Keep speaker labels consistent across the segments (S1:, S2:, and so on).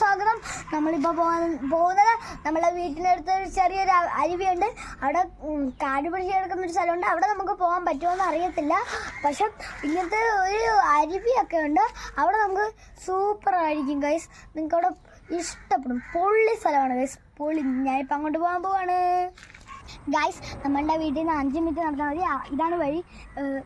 S1: സ്വാഗതം. നമ്മളിപ്പോൾ പോകുന്ന പോകുന്നത് നമ്മളെ വീട്ടിനടുത്ത് ഒരു ചെറിയൊരു അരുവിയുണ്ട്. അവിടെ കാടുപിടിച്ച് കാട് പിടിച്ച് കിടക്കുന്ന ഒരു സ്ഥലമുണ്ട്. അവിടെ നമുക്ക് പോകാൻ പറ്റുമോയെന്ന് അറിയത്തില്ല. പക്ഷെ ഇങ്ങനത്തെ ഒരു അരുവിയൊക്കെ ഉണ്ട്. അവിടെ നമുക്ക് സൂപ്പർ ആയിരിക്കും ഗൈസ് നിങ്ങൾക്ക് അവിടെ ഇഷ്ടപ്പെടും. പൊള്ളി സ്ഥലമാണ് ഗൈസ് പൊള്ളി. ഞാനിപ്പോൾ അങ്ങോട്ട് പോകാൻ പോവാണ്. ഗൈസ് നമ്മളുടെ വീട്ടിൽ നിന്ന് അഞ്ച് മിനിറ്റ് നടന്നാൽ മതി. ഇതാണ് വഴി ഏഹ്,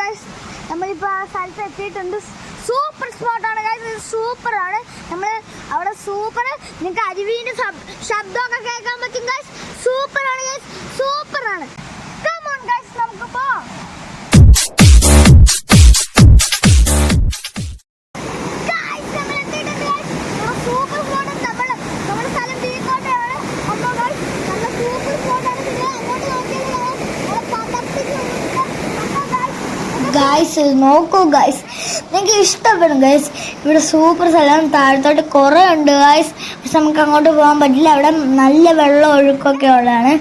S1: ഗൈസ് നമ്മളിപ്പോൾ ആ സ്ഥലത്ത് എത്തിയിട്ടുണ്ട്. സൂപ്പർ സ്പോട്ടാണ് ഗൈസ് സൂപ്പർ ആണ്. നമ്മൾ അവിടെ സൂപ്പർ നിങ്ങൾക്ക് അരുവീന്റെ ശബ്ദമൊക്കെ കേൾക്കാൻ പറ്റും ഗൈസ് സൂപ്പർ ആണ് ഗൈസ് സൂപ്പർ ഗായ്സ് നോക്കൂ ഗായ്സ് നിങ്ങൾക്ക് ഇഷ്ടപ്പെടും ഗായ്സ് ഇവിടെ സൂപ്പർ സ്ഥലം താഴത്തോട്ട് കുറേ ഉണ്ട് ഗായ്സ് പക്ഷെ നമുക്ക് അങ്ങോട്ട് പോകാൻ പറ്റില്ല. അവിടെ നല്ല വെള്ളം ഒഴുക്കൊക്കെ ഉള്ളതാണ്.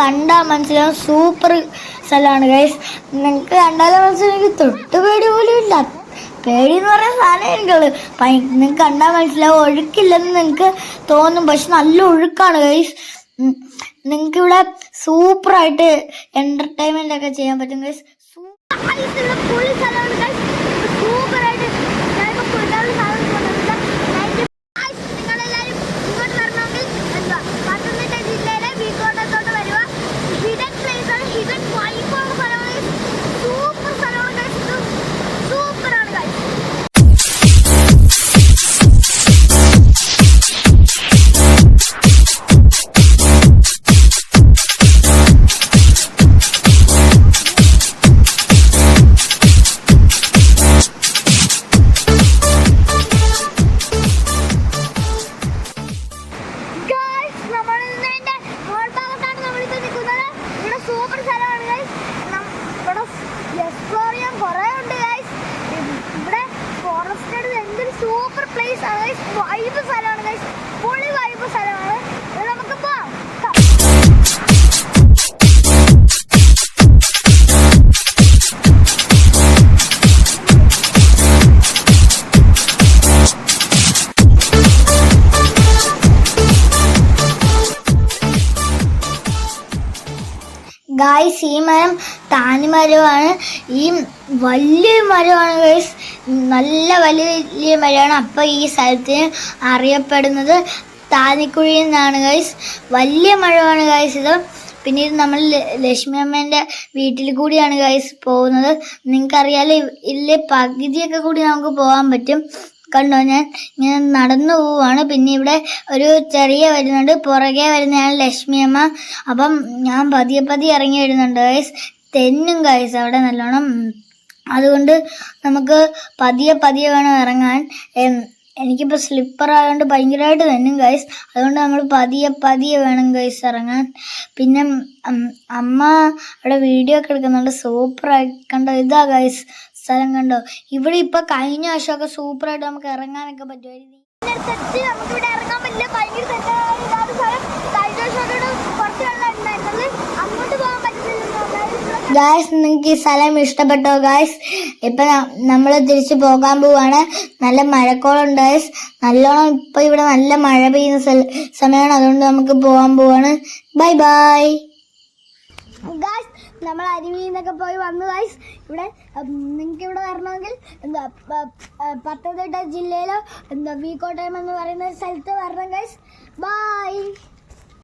S1: കണ്ടാൽ മനസ്സിലാവും സൂപ്പർ സ്ഥലമാണ് ഗൈസ് നിങ്ങൾക്ക് കണ്ടാലും മനസ്സിലാവും തൊട്ട് പേടി പോലും ഇല്ല. പേടി എന്ന് പറയുന്ന സാധനം എനിക്കുള്ളൂ. നിങ്ങൾക്ക് കണ്ടാൽ മനസ്സിലാവും ഒഴുക്കില്ലെന്ന് നിങ്ങൾക്ക് തോന്നും. പക്ഷെ നല്ല ഒഴുക്കാണ് ഗൈസ് നിങ്ങൾക്ക് ഇവിടെ സൂപ്പറായിട്ട് എന്റർടൈൻമെന്റ് ഒക്കെ ചെയ്യാൻ പറ്റും ഗൈസ് പൊളി സ്ഥലമാണ് ഗൈസ് സൂപ്പറായിട്ട് place ആണ് വൈബ് സ്ഥലമാണ്. പൊളി വൈബ് സ്ഥലമാണ്. നമുക്ക് പോവാം. ഗായ്സ് ഈ മരം താനി മരമാണ് ഈ വലിയൊരു മരമാണ് ഗൈസ് നല്ല വലിയ വലിയ മലയാണ്. അപ്പോൾ ഈ സ്ഥലത്തിന് അറിയപ്പെടുന്നത് താനിക്കുഴി എന്നാണ് ഗൈസ് വലിയ മഴയാണ് ഗൈസ് ഇത്. പിന്നെ ഇത് നമ്മൾ ലക്ഷ്മി അമ്മേന്റെ വീട്ടിൽ കൂടിയാണ് ഗൈസ് പോകുന്നത്. നിങ്ങൾക്കറിയാലോ ഇതിലെ പകുതിയൊക്കെ കൂടി നമുക്ക് പോകാൻ പറ്റും. കണ്ടോ ഞാൻ? ഇങ്ങനെ നടന്നു പോവാണ്. പിന്നെ ഇവിടെ ഒരു ചെറിയ വരുന്നുണ്ട്. പുറകെ വരുന്നതാണ് ലക്ഷ്മി അമ്മ. അപ്പം ഞാൻ പതിയെ പതിയെ ഇറങ്ങി വരുന്നുണ്ട് ഗൈസ് തെന്നും ഗൈസ് അവിടെ നല്ലോണം. അതുകൊണ്ട് നമുക്ക് പതിയെ പതിയെ വേണം ഇറങ്ങാൻ. എനിക്കിപ്പോൾ സ്ലിപ്പർ ആയതുകൊണ്ട് ഭയങ്കരമായിട്ട് തെന്നും ഗൈസ് അതുകൊണ്ട് നമ്മൾ പതിയെ പതിയെ വേണം ഗൈസ് ഇറങ്ങാൻ. പിന്നെ അമ്മ അവിടെ വീഡിയോ ഒക്കെ എടുക്കുന്നുണ്ട്. സൂപ്പറായി കണ്ടോ? ഇതാ ഗൈസ് സ്ഥലം കണ്ടോ? ഇവിടെ ഇപ്പം കഴിഞ്ഞ വർഷമൊക്കെ സൂപ്പറായിട്ട് നമുക്ക് ഇറങ്ങാനൊക്കെ പറ്റുമായിരുന്നു നമുക്ക് ഇവിടെ ഇറങ്ങാൻ പറ്റില്ല ഭയങ്കര തെറ്റാണ് ഇതാണ് സ്ഥലം കഴിഞ്ഞ വർഷമൊക്കെ ഇവിടെ കുറച്ച് വെള്ളം ഉണ്ടായിരുന്നത് അങ്ങോട്ട് പോകാൻ പറ്റുന്നില്ല ഗായ്സ് നിങ്ങൾക്ക് ഈ സ്ഥലം ഇഷ്ടപ്പെട്ടോ ഗായ്സ് ഇപ്പൊ നമ്മൾ തിരിച്ചു പോകാൻ പോവാണ്. നല്ല മഴക്കോളുണ്ട് ഗായ്സ് നല്ലോണം ഇപ്പൊ ഇവിടെ നല്ല മഴ പെയ്യുന്ന സമയമാണ് അതുകൊണ്ട് നമുക്ക് പോകാൻ പോവാണ്. ബൈ ബൈ ഗായ്സ് നമ്മൾ അരുവിയിൽ നിന്നൊക്കെ പോയി വന്നു ഗായ്സ് ഇവിടെ നിങ്ങൾക്ക് ഇവിടെ വരണമെങ്കിൽ എന്താ പത്തനംതിട്ട ജില്ലയിലോ എന്താ വീക്കോട്ടയം എന്ന് പറയുന്ന സ്ഥലത്ത് വരണം ഗായ്സ് ബൈ